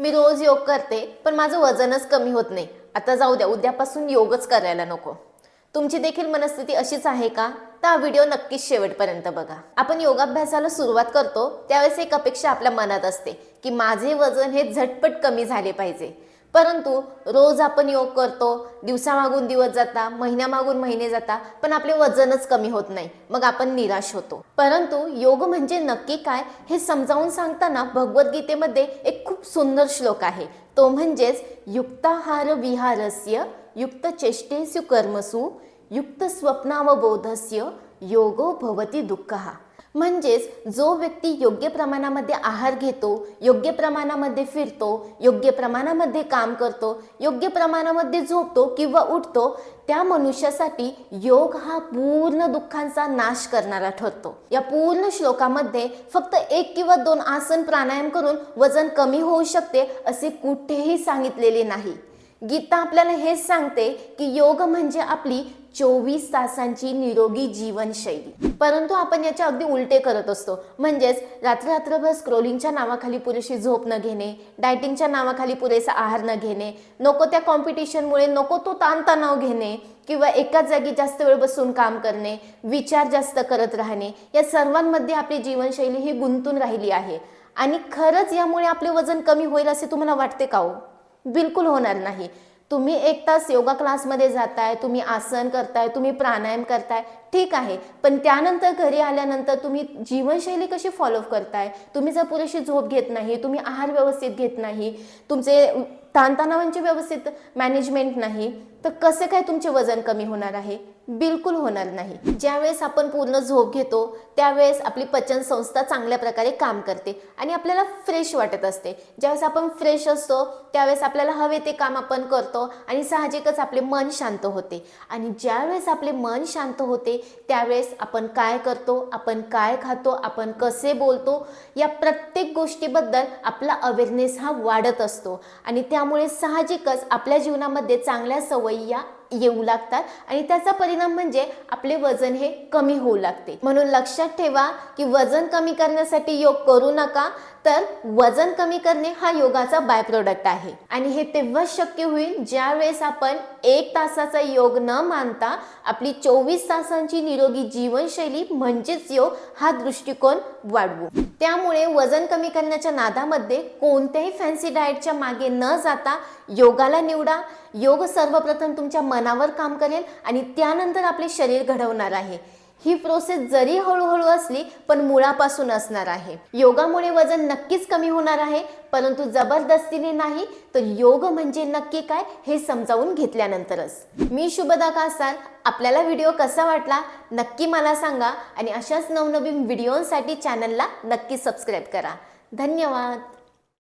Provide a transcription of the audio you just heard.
मी रोज योग करते पण माझं वजनच कमी होत नाही. आता जाऊ द्या उद्यापासून योगच करायला नको. तुमची देखील मनस्थिती अशीच आहे का? तर हा व्हिडिओ नक्कीच शेवटपर्यंत बघा. आपण योगाभ्यासाला सुरुवात करतो त्यावेळेस एक अपेक्षा आपल्या मनात असते की माझे वजन हे झटपट कमी झाले पाहिजे. परंतु रोज आपण योग करतो दिवसामागून दिवस जाता महिन्यामागून महिने जाता पण आपले वजनच कमी होत नाही मग आपण निराश होतो. परंतु योग म्हणजे नक्की काय हे समजावून सांगताना भगवद्गीतेमध्ये एक खूप सुंदर श्लोक आहे. तो म्हणजेच युक्ताहार विहारस्य युक्त चेष्टेसु कर्मसु युक्त स्वप्नावबोधस्य योगो भवती दुःखहा म्हणजेच जो व्यक्ती योग्य प्रमाणामध्ये आहार घेतो योग्य प्रमाणामध्ये फिरतो योग्य प्रमाणामध्ये काम करतो योग्य प्रमाणामध्ये झोपतो किंवा उठतो त्या मनुष्यासाठी योग हा पूर्ण दुःखांचा नाश करणारा ठरतो. या पूर्ण श्लोकामध्ये फक्त एक किंवा दोन आसन प्राणायाम करून वजन कमी होऊ शकते असे कुठेही सांगितलेले नाही. गीता आपल्याला हेच सांगते की योग म्हणजे आपली चोवीस तासांची निरोगी जीवनशैली. परंतु आपण याच्या अगदी उलटे करत असतो. म्हणजेच रात्र रात्रभर स्क्रोलिंगच्या नावाखाली पुरेशी झोप न घेणे डायटिंगच्या नावाखाली पुरेसा आहार न घेणे नको त्या कॉम्पिटिशनमुळे नको तो ताणतणाव घेणे किंवा एकाच जागी जास्त वेळ बसून काम करणे विचार जास्त करत राहणे या सर्वांमध्ये आपली जीवनशैली ही गुंतून राहिली आहे. आणि खरंच यामुळे आपले वजन कमी होईल असे तुम्हाला वाटते का हो? बिलकुल होणार नाही. तुम्ही एक तास योगा क्लासमध्ये जाताय तुम्ही आसन करताय तुम्ही प्राणायाम करताय ठीक आहे. पण त्यानंतर घरी आल्यानंतर तुम्ही जीवनशैली कशी फॉलो करताय? तुम्ही जर पुरेशी झोप घेत नाही तुम्ही आहार व्यवस्थित घेत नाही तुमचे ताणतणावांचे व्यवस्थित मॅनेजमेंट नाही तर कसे काय तुमचे वजन कमी होणार आहे? बिलकुल होणार नाही. ज्यावेळेस आपण पूर्ण झोप घेतो त्यावेळेस आपली पचन संस्था चांगल्या प्रकारे काम करते आणि आपल्याला फ्रेश वाटत असते. ज्यावेळेस आपण फ्रेश असतो त्यावेळेस आपल्याला हवे ते काम आपण करतो आणि साहजिकच आपले मन शांत होते. आणि ज्यावेळेस आपले मन शांत होते त्यावेळेस आपण काय करतो आपण काय खातो आपण कसे बोलतो या प्रत्येक गोष्टीबद्दल आपला अवेअरनेस हा वाढत असतो. आणि त्यामुळे साहजिकच आपल्या जीवनामध्ये चांगल्या सवयी या येऊ लागतात आणि त्याचा परिणाम म्हणजे आपले वजन हे कमी होऊ लागते. म्हणून लक्षात ठेवा की वजन कमी करण्यासाठी योग करू नका तर वजन कमी करणे हा योगाचा बाय प्रोडक्ट आहे. आणि हे तेव्हाच शक्य होईल ज्यावेळेस आपण एक तासाचा योग न मानता आपली चोवीस तासांची निरोगी जीवनशैली म्हणजेच योग हा दृष्टिकोन वाढवू. त्यामुळे वजन कमी करण्याच्या नादामध्ये कोणत्याही फॅन्सी डाएटच्या मागे न जाता योगाला निवडा. योग सर्वप्रथम तुमच्या मनावर काम करेल आणि त्यानंतर आपले शरीर घडवणार आहे. ही प्रोसेस जरी हळूहळू असली पण मुळापासून असणार आहे. योगामुळे वजन नक्कीच कमी होणार आहे परंतु जबरदस्तीने नाही तर योग म्हणजे नक्की काय हे समजावून घेतल्यानंतरच. मी शुभदा कासार आपल्याला व्हिडिओ कसा वाटला नक्की मला सांगा आणि अशाच नवनवीन व्हिडिओसाठी चॅनलला नक्की सबस्क्राईब करा. धन्यवाद!